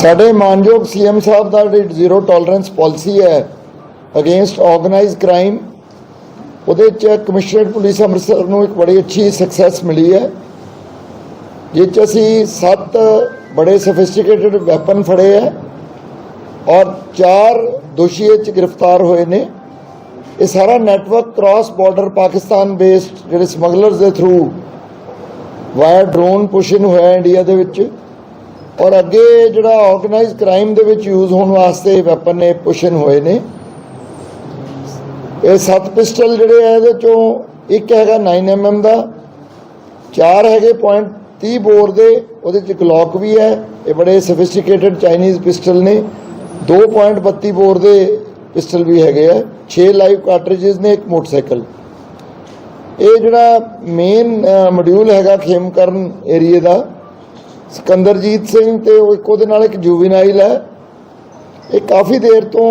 ਸਾਡੇ ਮਾਨਯੋਗ ਸੀਐਮ ਸਾਹਿਬ ਦਾ ਜਿਹੜੀ ਜ਼ੀਰੋ ਟੋਲਰੈਂਸ ਪਾਲਿਸੀ ਹੈ ਅਗੇਂਸਟ ਆਰਗੇਨਾਈਜ਼ਡ ਕ੍ਰਾਈਮ, ਉਹਦੇ ਚ ਕਮਿਸ਼ਨਰੇਟ ਪੁਲਿਸ ਅੰਮ੍ਰਿਤਸਰ ਨੂੰ ਇੱਕ ਬੜੀ ਅੱਛੀ ਸਕਸੈਸ ਮਿਲੀ ਹੈ ਜਿਸ 'ਚ ਅਸੀਂ ਸੱਤ ਬੜੇ ਸੋਫਿਸਟੀਕੇਟਡ ਵੈਪਨ ਫੜੇ ਹੈ ਔਰ ਚਾਰ ਦੋਸ਼ੀ ਇਹ 'ਚ ਗ੍ਰਿਫਤਾਰ ਹੋਏ ਨੇ। ਇਹ ਸਾਰਾ network cross border Pakistan based ਜਿਹੜੇ ਸਮਗਲਰਸ ਦੇ ਥਰੂ ਵਾਇਆ ਡਰੋਨ ਪੁਸ਼ਨ ਹੋਇਆ ਇੰਡੀਆ ਦੇ ਵਿੱਚ। ਔਰ ਅੱਗੇ ਜਿਹੜਾ ਆਰਗੇਨਾਈਜ਼ਡ ਕ੍ਰਾਈਮ ਦੇ ਵਿੱਚ ਯੂਜ਼ ਹੋਣ ਵਾਸਤੇ ਵੈਪਨ ਨੇ ਪੁਸ਼ਨ ਹੋਏ ਨੇ। ਇਹ ਸੱਤ ਪਿਸਟਲ ਜਿਹੜੇ ਆ ਇਹਦੇ ਚੋਂ ਇੱਕ ਹੈਗਾ 9mm ਦਾ, ਚਾਰ ਹੈਗੇ ਪੁਆਇੰਟ 30 ਬੋਰ ਦੇ, ਉਹਦੇ ਚ ਗਲੌਕ ਵੀ ਹੈ, ਇਹ ਬੜੇ ਸੋਫਿਸਟੀਕੇਟਡ ਚਾਈਨੀਜ਼ ਪਿਸਟਲ ਨੇ। 2.32 ਬੋਰ ਦੇ ਪਿਸਟਲ ਵੀ ਹੈਗੇ ਆ 6 ਲਾਈਵ ਕਾਰਟ੍ਰਿਜਸ ਨੇ, ਇੱਕ ਮੋਟਰਸਾਈਕਲ। ਇਹ ਜਿਹੜਾ ਮੇਨ ਮੋਡਿਊਲ ਹੈਗਾ ਖੇਮਕਰਨ ਏਰੀਏ ਦਾ ਸਿਕੰਦਰਜੀਤ ਸਿੰਘ ਤੇ ਉਹ ਇੱਕ ਉਹਦੇ ਨਾਲ ਇੱਕ ਜੁਵੀਨਾਈਲ ਹੈ। ਇਹ ਕਾਫੀ ਦੇਰ ਤੋਂ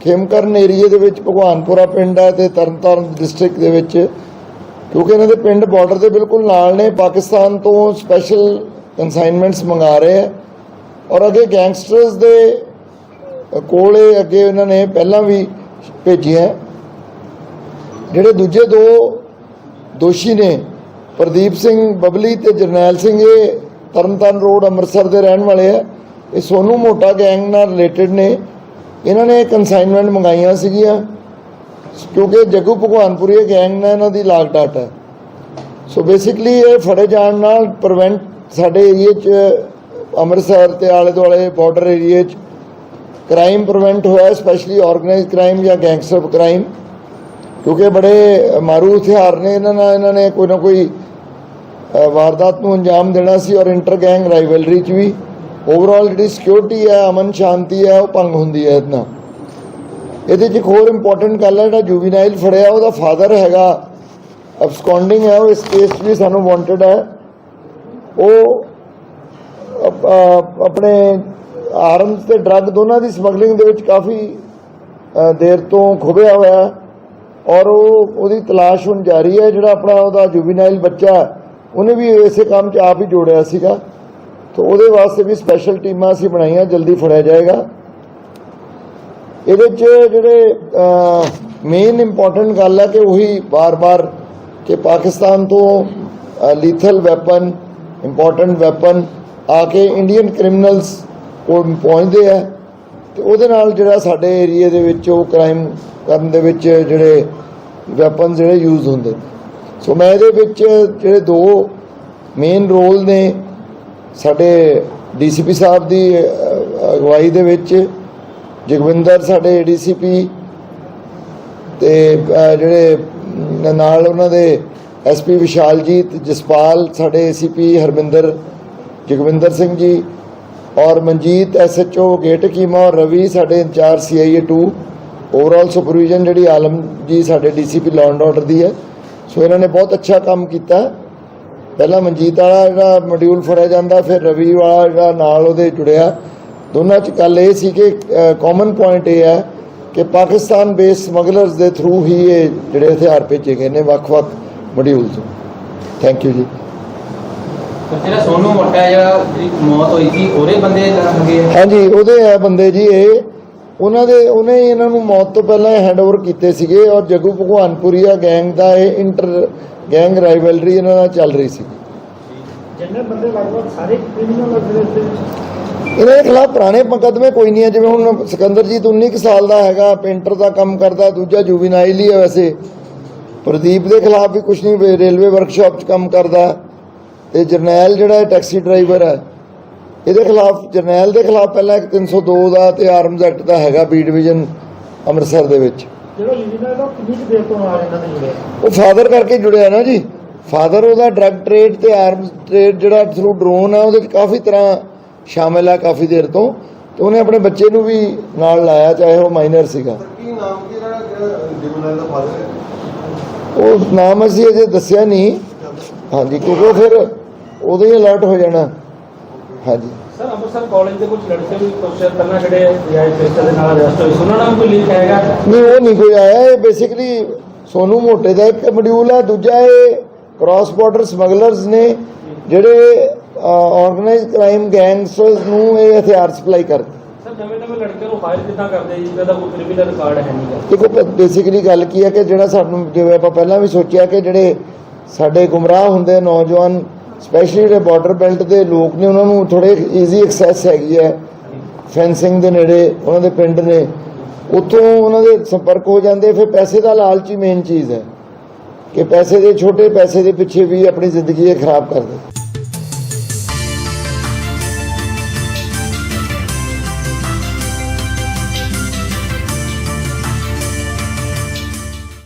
ਖੇਮਕਰਨ ਏਰੀਏ ਦੇ ਵਿੱਚ ਭਗਵਾਨਪੁਰਾ ਪਿੰਡ ਹੈ ਤੇ ਤਰਨਤਾਰਨ ਡਿਸਟ੍ਰਿਕਟ ਦੇ ਵਿੱਚ, ਕਿਉਂਕਿ ਇਹਨਾਂ ਦੇ ਪਿੰਡ ਬਾਰਡਰ ਦੇ ਬਿਲਕੁਲ ਨਾਲ ਨੇ, ਪਾਕਿਸਤਾਨ ਤੋਂ ਸਪੈਸ਼ਲ ਕਨਸਾਈਨਮੈਂਟਸ ਮੰਗਾ ਰਹੇ ਹੈ। ਔਰ ਅੱਗੇ ਗੈਂਗਸਟਰਸ ਦੇ ਕੋਲੇ ਅੱਗੇ ਇਹਨਾਂ ਨੇ ਪਹਿਲਾਂ ਵੀ ਭੇਜੀਆਂ ਜਿਹੜੇ ਦੂਜੇ ਦੋ ਦੋਸ਼ੀ ਨੇ, ਪ੍ਰਦੀਪ ਸਿੰਘ ਬਬਲੀ ਤੇ ਜਰਨੈਲ ਸਿੰਘ, ਇਹ ਤਰਨਤਾਰਨ ਰੋਡ ਅੰਮ੍ਰਿਤਸਰ ਦੇ ਰਹਿਣ ਵਾਲੇ ਆ। ਇਹ ਸੋਨੂ ਮੋਟਾ ਗੈਂਗ ਨਾਲ ਰਿਲੇਟਡ ਨੇ। ਇਹਨਾਂ ਨੇ ਕਨਸਾਈਨਮੈਂਟ ਮੰਗਾਈਆਂ ਸੀਗੀਆਂ। ਕਿਉਂਕਿ ਜੱਗੂ ਭਗਵਾਨਪੁਰੀ ਗੈਂਗ ਨਾਲ ਇਹਨਾਂ ਦੀ ਲਾਗ ਡਾਟ ਹੈ। ਸੋ ਬੇਸਿਕਲੀ ਇਹ ਫੜੇ ਜਾਣ ਨਾਲ ਪ੍ਰੀਵੈਂਟ ਸਾਡੇ ਏਰੀਏ 'ਚ, ਅੰਮ੍ਰਿਤਸਰ ਤੇ ਆਲੇ ਦੁਆਲੇ ਬਾਰਡਰ ਏਰੀਏ 'ਚ ਕ੍ਰਾਈਮ ਪ੍ਰੀਵੈਂਟ ਹੋਇਆ ਸਪੈਸ਼ਲੀ ਆਰਗੇਨਾਈਜ਼ਡ ਕ੍ਰਾਈਮ ਜਾਂ ਗੈਂਗਸਟਰ ਕ੍ਰਾਈਮ ਕਿਉਂਕਿ ਬੜੇ ਮਾਰੂ ਹਥਿਆਰ ਨੇ। ਇਹਨਾਂ ਨਾਲ ਇਹਨਾਂ ਨੇ ਕੋਈ ਨਾ ਕੋਈ ਵਾਰਦਾਤ ਨੂੰ ਅੰਜਾਮ ਦੇਣਾ ਸੀ ਔਰ ਇੰਟਰ ਗੈਂਗ ਰਾਈਵਲਰੀ 'ਚ ਵੀ। ਓਵਰਆਲ ਜਿਹੜੀ ਸਿਕਿਉਰਿਟੀ ਹੈ, ਅਮਨ ਸ਼ਾਂਤੀ ਹੈ, ਉਹ ਭੰਗ ਹੁੰਦੀ ਹੈ ਇਹਦੇ ਇਹਦੇ 'ਚ ਇੱਕ ਹੋਰ ਇੰਪੋਰਟੈਂਟ ਗੱਲ ਹੈ, ਜਿਹੜਾ ਜੁਵੀਨਾਈਲ ਫੜਿਆ, ਉਹਦਾ ਫਾਦਰ ਹੈਗਾ ਅਬਸਕੌਂਡਿੰਗ ਹੈ, ਉਹ ਇਸ ਕੇਸ 'ਚ ਵੀ ਸਾਨੂੰ ਵਾਂਟਡ ਹੈ। ਉਹ ਆਪਣੇ ਆਰਮਸ ਤੇ ਡਰੱਗ ਦੋਨਾਂ ਦੀ ਸਮਗਲਿੰਗ ਦੇ ਵਿੱਚ ਕਾਫੀ ਦੇਰ ਤੋਂ ਖੁਬਿਆ ਹੋਇਆ ਔਰ ਉਹ, ਉਹਦੀ ਤਲਾਸ਼ ਹੁਣ ਜਾਰੀ ਹੈ, ਜਿਹੜਾ ਆਪਣਾ ਉਹਦਾ ਜੁਵੀਨਾਈਲ ਬੱਚਾ ਉਹਨੇ ਵੀ ਇਸੇ ਕੰਮ 'ਚ ਆਪ ਹੀ ਜੋੜਿਆ ਸੀਗਾ। ਤਾਂ ਉਹਦੇ ਵਾਸਤੇ ਵੀ ਸਪੈਸ਼ਲ ਟੀਮਾਂ ਅਸੀਂ ਬਣਾਈਆਂ, ਜਲਦੀ ਫੜਿਆ ਜਾਏਗਾ। ਇਹਦੇ 'ਚ ਜਿਹੜੇ ਮੇਨ ਇੰਪੋਰਟੈਂਟ ਗੱਲ ਹੈ ਕਿ ਉਹੀ ਬਾਰ-ਬਾਰ ਕਿ ਪਾਕਿਸਤਾਨ ਤੋਂ ਲੀਥਲ ਵੈਪਨ ਇੰਪੋਰਟੈਂਟ ਵੈਪਨ ਆ ਕੇ ਇੰਡੀਅਨ ਕ੍ਰਿਮੀਨਲਸ ਕੋਲ ਪਹੁੰਚਦੇ ਆ। ਤੇ ਉਹਦੇ ਨਾਲ ਜਿਹੜਾ ਸਾਡੇ ਏਰੀਆ ਦੇ ਵਿੱਚ ਉਹ ਕ੍ਰਾਈਮ ਕਰਨ ਦੇ ਵਿੱਚ ਜਿਹੜੇ ਵੈਪਨ ਜਿਹੜੇ ਯੂਜ਼ ਹੁੰਦੇ। ਨੇ ਸੋ ਮੈਂ ਇਹਦੇ ਵਿੱਚ ਜਿਹੜੇ ਦੋ ਮੇਨ ਰੋਲ ਨੇ ਸਾਡੇ ਡੀਸੀਪੀ ਸਾਹਿਬ ਦੀ ਅਗਵਾਈ ਦੇ ਵਿੱਚ ਜਗਵਿੰਦਰ ਸਾਡੇ ਏਡੀਸੀਪੀ ਤੇ ਅ, ਜਿਹੜੇ ਨਾਲ ਉਹਨਾਂ ਦੇ ਐਸਪੀ ਵਿਸ਼ਾਲਜੀਤ ਜਸਪਾਲ ਸਾਡੇ ਏਸੀਪੀ ਹਰਮਿੰਦਰ ਜਗਵਿੰਦਰ ਸਿੰਘ ਜੀ ਔਰ ਮਨਜੀਤ ਐਸਐਚਓ ਗੇਟ ਕੀਮਾ ਔਰ ਰਵੀ ਸਾਡੇ ਇੰਚਾਰਜ ਸੀਆਈਏ 2 ਓਵਰਆਲ ਸੁਪਰਵੀਜ਼ਨ ਜਿਹੜੀ ਆਲਮ ਜੀ ਸਾਡੇ ਡੀਸੀਪੀ ਲਾਅ ਐਂਡ ਆਰਡਰ ਦੀ ਹੈ। ਸੋ ਇਹਨਾਂ ਨੇ ਬਹੁਤ ਅੱਛਾ ਕੰਮ ਕੀਤਾ। ਪਹਿਲਾਂ ਮਨਜੀਤ ਵਾਲਾ ਜਿਹੜਾ ਮੋਡਿਊਲ ਫੜਿਆ ਜਾਂਦਾ ਫਿਰ ਰਵੀ ਵਾਲਾ ਜਿਹੜਾ ਨਾਲ ਉਹਦੇ ਜੁੜਿਆ। ਦੋਨਾਂ ਚ ਗੱਲ ਇਹ ਸੀ ਕਿ ਕਾਮਨ ਪੁਆਇੰਟ ਇਹ ਹੈ ਕਿ ਪਾਕਿਸਤਾਨ ਬੇਸ ਸਮਗਲਰਸ ਦੇ ਥਰੂ ਹੀ ਇਹ ਜਿਹੜੇ ਹਥਿਆਰ ਭੇਜੇ ਗਏ ਨੇ ਵੱਖ-ਵੱਖ ਮੋਡਿਊਲਸ ਥੈਂਕ ਯੂ ਜੀ। ਜਿਹੜਾ ਸੋਨੂ ਮੋਟਾ ਜਿਹੜਾ ਜਿਹੜੀ ਮੌਤ ਹੋਈ ਸੀ ਉਹਦੇ ਬੰਦੇ ਲੱਗੇ ਹਾਂਜੀ ਉਹਦੇ ਆ ਬੰਦੇ ਜੀ ਇਹ। ਉਹਨਾਂ ਦੇ ਉਹਨੇ ਹੀ ਇਹਨਾਂ ਨੂੰ ਮੌਤ ਤੋਂ ਪਹਿਲਾਂ ਹੈਂਡਓਵਰ ਕੀਤੇ ਸੀਗੇ ਔਰ ਜੱਗੂ ਭਗਵਾਨਪੁਰੀਆ ਗੈਂਗ ਦਾ ਇਹ ਇੰਟਰ ਗੈਂਗ ਰਾਈਵਲਰੀ ਇਹਨਾਂ ਨਾਲ ਚੱਲ ਰਹੀ ਸੀ। ਜਿੰਨੇ ਬੰਦੇ ਲਗਭਗ ਸਾਰੇ ਕ੍ਰਿਮੀਨਲ ਅਗਲੇ ਤੇ ਇਹਨਾਂ ਦੇ ਖਿਲਾਫ ਪੁਰਾਣੇ ਮੁਕੱਦਮੇ ਕੋਈ ਨਹੀਂ ਹੈ ਜਿਵੇਂ ਹੁਣ ਸਿਕੰਦਰਜੀਤ 19 ਕੁ ਸਾਲ ਦਾ ਹੈਗਾ ਪੇਂਟਰ ਦਾ ਕੰਮ ਕਰਦਾ ਦੂਜਾ ਜੁਵੀਨਾਈਲ ਹੀ ਹੈ ਵੈਸੇ। ਪ੍ਰਦੀਪ ਦੇ ਖਿਲਾਫ ਵੀ ਕੁਝ ਨਹੀਂ ਰੇਲਵੇ ਵਰਕਸ਼ਾਪ 'ਚ ਕੰਮ ਕਰਦਾ। ਤੇ ਜਰਨੈਲ ਜਿਹੜਾ ਟੈਕਸੀ ਡਰਾਈਵਰ ਹੈ। ਇਹਦੇ ਖਿਲਾਫ ਜਰਨੈਲ ਦੇ ਖਿਲਾਫ ਪਹਿਲਾਂ ਇੱਕ 302 ਦਾ ਤੇ ਆਰਮਜ਼ ਐਕਟ ਦਾ ਹੈਗਾ ਬੀ ਡਿਵੀਜ਼ਨ ਅੰਮ੍ਰਿਤਸਰ ਦੇ ਵਿੱਚ। ਜਿਹੜਾ ਦਾ ਕਿੰਨੀ ਦੇਰ ਤੋਂ ਉਹ ਫਾਦਰ ਕਰਕੇ ਜੁੜਿਆ ਨਾ ਜੀ। ਫਾਦਰ ਉਹਦਾ ਡਰੱਗ ਟ੍ਰੇਡ ਤੇ ਆਰਮਸ ਟ੍ਰੇਡ ਜਿਹੜਾ ਥਰੂ ਡਰੋਨ ਆ ਉਹਦੇ ਵਿੱਚ ਕਾਫੀ ਤਰ੍ਹਾਂ ਸ਼ਾਮਿਲ ਆ ਕਾਫੀ ਦੇਰ ਤੋਂ। ਤੇ ਉਹਨੇ ਆਪਣੇ ਬੱਚੇ ਨੂੰ ਵੀ ਨਾਲ ਲਾਇਆ ਚਾਹੇ ਉਹ ਮਾਈਨਰ ਸੀਗਾ। ਕੀ ਨਾਮ ਕੀ ਜਿਹੜਾ ਜਿਮਨਲ ਦਾ ਫਾਦਰ ਹੈ? ਉਹ ਨਾਮ ਅਸੀਂ ਅਜੇ ਦੱਸਿਆ ਨਹੀਂ। ਹਾਂਜੀ ਕਿਉਂਕਿ ਉਹ ਫਿਰ ਉਦੋਂ ਹੀ ਅਲਰਟ ਹੋ ਜਾਣਾ। ਹਾਂਜੀ। ਸਰ ਅੰਮ੍ਰਿਤਸਰ ਕਾਲਜ ਦੇ ਕੁਝ ਲੜਕੇ ਵੀ ਕੁਝ ਪਹਿਲਾਂ ਜਿਹੜੇ ਰਿਆਇਤ ਪੇਸ਼ਾ ਦੇ ਨਾਲ ਅਰੈਸਟ ਹੋਏ ਸੀ ਉਹਨਾਂ ਨਾਲ ਕੋਈ ਲਿੰਕ ਹੈਗਾ? ਨਹੀਂ ਉਹ ਨਹੀਂ ਕੋਈ ਆਇਆ। ਇਹ ਬੇਸਿਕਲੀ ਸੋਨੂ ਮੋਟੇ ਦਾ ਇੱਕ ਮੋਡਿਊਲ ਹੈ ਦੂਜਾ ਇਹ ਕ੍ਰਾਸ ਬਾਰਡਰ ਸਮਗਲਰਸ ਨੇ ਜਿਹੜੇ ਆਰਗੇਨਾਈਜ਼ਡ ਕ੍ਰਾਈਮ ਗੈਂਗਸ ਨੂੰ ਇਹ ਹਥਿਆਰ ਸਪਲਾਈ ਕਰਦੇ। ਸਰ ਨਵੇਂ ਨਵੇਂ ਲੜਕਿਆਂ ਨੂੰ ਹਾਇਰ ਕਿੱਦਾਂ ਕਰਦੇ ਜੀ? ਜਿਹਦਾ ਕੋਈ ਕ੍ਰਿਮੀਨਲ ਰਿਕਾਰਡ ਹੈ ਨਹੀਂਗਾ ਦੇਖੋ ਬੇਸਿਕਲੀ ਗੱਲ ਕੀ ਹੈ ਕਿ ਜਿਹੜਾ ਸਾਨੂੰ ਜਿਵੇਂ ਆਪਾਂ ਪਹਿਲਾਂ ਵੀ ਸੋਚਿਆ ਕਿ ਜਿਹੜੇ ਸਾਡੇ ਗੁੰਮਰਾਹ ਹੁੰਦੇ ਨੌਜਵਾਨ ਸਪੈਸ਼ਲੀ ਜਿਹੜੇ ਬਾਰਡਰ ਬੈਲਟ ਦੇ ਲੋਕ ਨੇ, ਉਹਨਾਂ ਨੂੰ ਥੋੜੇ ਈਜ਼ੀ ਐਕਸੈਸ ਹੈਗੀ ਹੈ। ਫੈਂਸਿੰਗ ਦੇ ਨੇੜੇ, ਉਹਨਾਂ ਦੇ ਪਿੰਡ ਨੇ। ਉੱਥੋਂ ਉਹਨਾਂ ਦੇ ਸੰਪਰਕ ਹੋ ਜਾਂਦੇ, ਫਿਰ ਪੈਸੇ ਦਾ ਲਾਲਚ ਹੀ ਮੇਨ ਚੀਜ਼ ਹੈ। ਕਿ ਪੈਸੇ ਦੇ ਛੋਟੇ ਪੈਸੇ ਦੇ ਪਿੱਛੇ ਵੀ ਆਪਣੀ ਜ਼ਿੰਦਗੀ ਇਹ ਖਰਾਬ ਕਰਦੇ